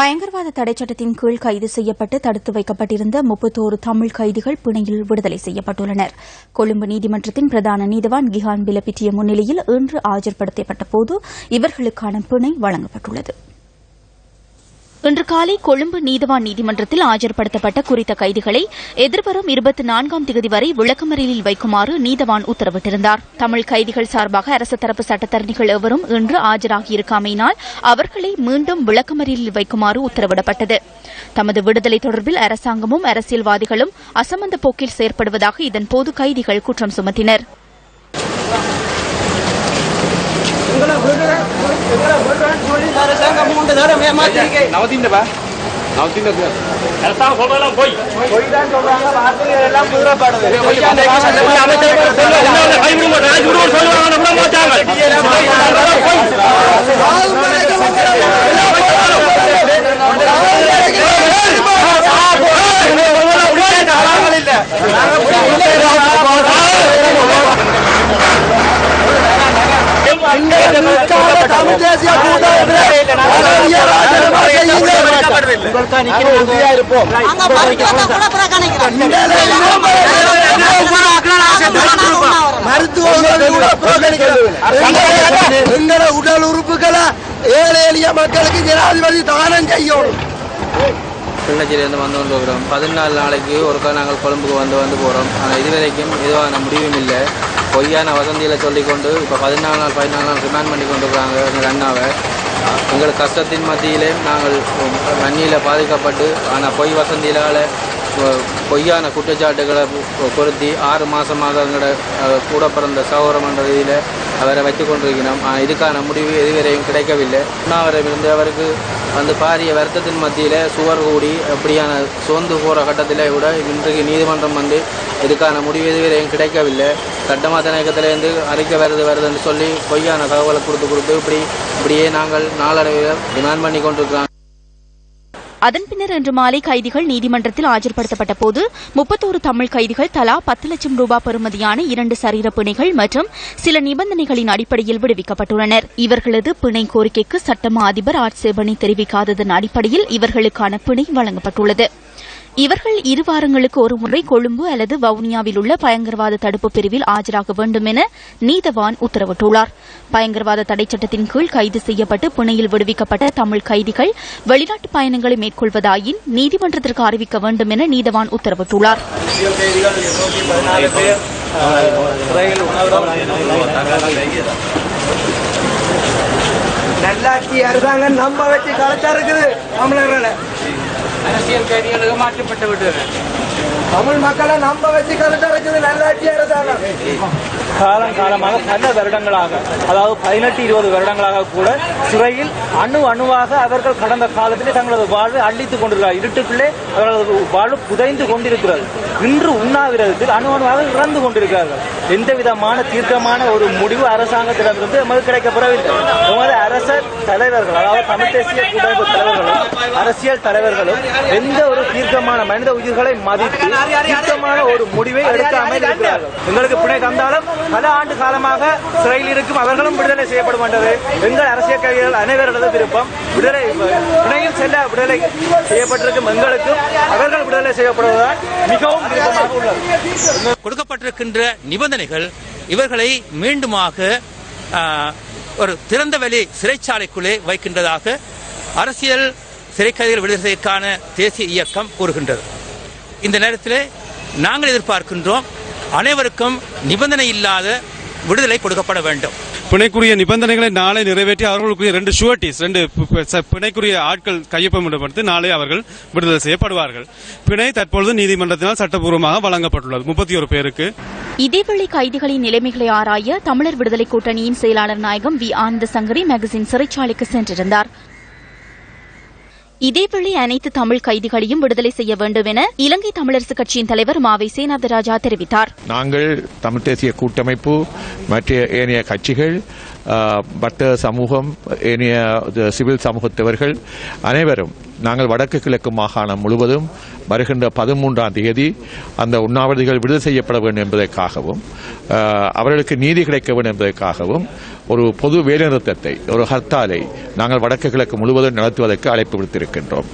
பயங்கரவாத தடைச்சட்டத்தின் கீழ் கைது செய்யப்பட்டு தடுத்து வைக்கப்பட்டிருந்த முப்பத்தோரு தமிழ் கைதிகள் பிணையில் விடுதலை செய்யப்பட்டுள்ளனர். கொழும்பு நீதிமன்றத்தின் பிரதான நீதிவான் கிஹான் பிலபிட்டிய முன்னிலையில் இன்று ஆஜர்படுத்தப்பட்ட போது இவர்களுக்கான பிணை வழங்கப்பட்டுள்ளது. இன்று காலை கொழும்பு நீதவான் நீதிமன்றத்தில் ஆஜர்படுத்தப்பட்ட குறித்த கைதிகளை எதிர்வரும் இருபத்தி நான்காம் தேதி வரை விளக்கமறியலில் வைக்குமாறு நீதவான் உத்தரவிட்டிருந்தார். தமிழ் கைதிகள் சார்பாக அரசு தரப்பு சட்டத்தரணிகள் எவரும் இன்று ஆஜராகியிருக்காமையினால் அவர்களை மீண்டும் விளக்கமறியலில் வைக்குமாறு உத்தரவிடப்பட்டது. தமது விடுதலை தொடர்பில் அரசாங்கமும் அரசியல்வாதிகளும் அசமந்த போக்கில் செயற்படுவதாக இதன்போது கைதிகள் குற்றம் சுமத்தினர். நவத்தின் நவத்தின் எங்கள உடல் உறுப்புகளை ஏழை எளிய மக்களுக்கு ஜனாதிபதி தானம் செய்யணும் கிள்ளச்சியிலேருந்து வந்து கொண்டு இருக்கிறோம் பதினாலு நாளைக்கு ஒருக்கா நாங்கள் கொழும்புக்கு வந்து வந்து போகிறோம் ஆனால் இதுவரைக்கும் எதுவான முடிவும் இல்லை பொய்யான வசந்தியில் சொல்லிக்கொண்டு இப்போ பதினாலு நாள் பதினாலு நாள் ரிமாண்ட் பண்ணி கொண்டு இருக்கிறாங்க எங்கள் அண்ணாவை. எங்கள் கஷ்டத்தின் மத்தியிலே நாங்கள் மண்ணியில் பாதிக்கப்பட்டு ஆனால் பொய் வசந்தியிலால் பொய்யான குற்றச்சாட்டுகளை பொருத்தி ஆறு மாதமாக எங்களோட கூட பிறந்த சகோதரம் என்ற ரீதியில் அவரை வைத்து கொண்டிருக்கிறோம். ஆனால் இதுக்கான முடிவு எதுவரையும் கிடைக்கவில்லை. உண்ணாவிரமிருந்து அவருக்கு வந்து பாரிய வருத்தத்தின் மத்தியில் சுவர் கூடி அப்படியான சோர்ந்து போகிற கட்டத்தில் கூட இன்றைக்கு நீதிமன்றம் வந்து இதுக்கான முடிவு எதுவரையும் கிடைக்கவில்லை. சட்டமா இயக்கத்திலேருந்து அறிக்கை வருது வருதுன்னு சொல்லி பொய்யான தகவலை கொடுத்து கொடுத்து இப்படி இப்படியே நாங்கள் நாளடைவில் டிமாண்ட் பண்ணி கொண்டிருக்கிறோம். அதன் பின்னர் இன்று மாலை கைதிகள் நீதிமன்றத்தில் ஆஜர்படுத்தப்பட்ட போது முப்பத்தோரு தமிழ் கைதிகள் தலா பத்து லட்சம் ரூபாய் பெறுமதியான இரண்டு சரீர பிணைகள் மற்றும் சில நிபந்தனைகளின் அடிப்படையில் விடுவிக்கப்பட்டுள்ளனர். இவர்களது பிணை கோரிக்கைக்கு சட்டமா அதிபர் ஆட்சேபனை தெரிவிக்காததன் அடிப்படையில் இவர்களுக்கான பிணை வழங்கப்பட்டுள்ளது. இவர்கள் இரு வாரங்களுக்கு ஒருமுறை கொழும்பு அல்லது வவுனியாவில் உள்ள பயங்கரவாத தடுப்பு பிரிவில் ஆஜராக வேண்டும் என நீதவான் உத்தரவிட்டுள்ளார். பயங்கரவாத தடைச்சட்டத்தின் கீழ் கைது செய்யப்பட்டு புனையில் விடுவிக்கப்பட்ட தமிழ் கைதிகள் வெளிநாட்டு பயணங்களை மேற்கொள்வதாயின் நீதிமன்றத்திற்கு அறிவிக்க வேண்டும் என நீதவான் உத்தரவிட்டுள்ளார். நல்லாட்சி அரசாங்கம் நம்ம வச்சு கலச்சா இருக்குது தமிழர்களை. அரசியல் கைதிகளுக்கு மாற்றப்பட்டு விட்டது. தமிழ் மக்களை நம்ப வச்சு கருத்து இருக்குது நல்லாட்சி அரசாங்கம் காலம் காலமாக பல வருடங்களாக அதாவது பதினெட்டு இருபது வருடங்களாக கூட சிறையில் அணு அணுவாக அவர்கள் கடந்த காலத்திலே தங்களது வாழ்வை அழித்துக் கொண்டிருக்கிறார். இருட்டுக்குள்ளே அவர்களது வாழ்வு புதைந்து கொண்டிருக்கிறது. இன்று உண்ணாவிரதத்தில் அணு அணுவாக இறந்து கொண்டிருக்கிறார்கள். எந்த விதமான தீர்க்கமான ஒரு முடிவு அரசாங்கத்திடமிருந்து நமக்கு கிடைக்கப்பெறவில்லை நமது அரசர் தலைவர்கள் அதாவது தமிழ் தேசிய கூட்டமைப்பு தலைவர்களும் அரசியல் தலைவர்களும் எந்த ஒரு தீர்க்கமான மனித உயிர்களை மதித்து தீர்க்கமான ஒரு முடிவை எடுக்காமல் இருக்கிறார்கள் எங்களுக்கு பிணை தந்தாலும் பல ஆண்டு காலமாக சிறையில் இருக்கும். அவர்களும் விடுதலை செய்யப்படும் என்றது எங்கள் அரசியல் கைதிகள் அனைவரது விருப்பம். விடுதலை பிணையில் செல்ல விடுதலை செய்யப்பட்டிருக்கும் எங்களுக்கும் அவர்கள் விடுதலை செய்யப்படுவதால் மிகவும் விருப்பமாக உள்ளது. கொடுக்கப்பட்டிருக்கின்ற நிபந்தனைகள் இவர்களை மீண்டுமாக ஒரு திறந்த வெளி சிறைச்சாலைக்குள்ளே வைக்கின்றதாக அரசியல் சிறைக்கைதிகள் விடுதலைக்கான தேசிய இயக்கம் கூறுகின்றது. இந்த நேரத்தில் நாங்கள் எதிர்பார்க்கின்றோம். அனைவருக்கும் நிபந்தனை இல்லாத விடுதலை கொடுக்கப்பட வேண்டும். பிணைக்குரிய நிபந்தனைகளை நாளை நிறைவேற்றி அவர்களுக்குரிய ரெண்டு ஷுவர்டிஸ் ரெண்டு பிணைக்குரிய ஆட்கள் கையொப்பமிடப்படுத்தி நாளை அவர்கள் விடுதலை செய்யப்படுவார்கள். பிணை தற்பொழுது நீதிமன்றத்தினால் சட்டப்பூர்வமாக வழங்கப்பட்டுள்ளது. முப்பத்தி ஒரு பேருக்கு. இதேவேளை கைதிகளின் நிலைமைகளை ஆராய தமிழர் விடுதலை கூட்டணியின் செயலாளர் நாயகம் வி. ஆனந்த சங்கரி மேகசின் சிறைச்சாலைக்கு சென்றிருந்தார். இதேவேளை அனைத்து தமிழ் கைதிகளையும் விடுதலை செய்ய வேண்டும் என இலங்கை தமிழரசு கட்சியின் தலைவர் மாவை சேனாதராஜா தெரிவித்தார். நாங்கள் தமிழ் தேசிய கூட்டமைப்பு மற்ற ஏனைய கட்சிகள் அஹ், வர்த்தக சமூகம் ஏனைய சிவில் சமூகத்தவர்கள் அனைவரும் நாங்கள் வடக்கு கிழக்கு மாகாணம் முழுவதும் வருகின்ற பதிமூன்றாம் தேதி அந்த உண்ணாவிரதிகள் விடுதலை செய்யப்பட வேண்டும் என்பதற்காகவும் அவர்களுக்கு நீதி கிடைக்க வேண்டும் என்பதற்காகவும் ஒரு பொது வேலைநிறுத்தத்தை ஒரு ஹர்த்தாலை நாங்கள் வடக்கு கிழக்கு முழுவதும் நடத்துவதற்கு அழைப்பு விடுத்திருக்கின்றோம்.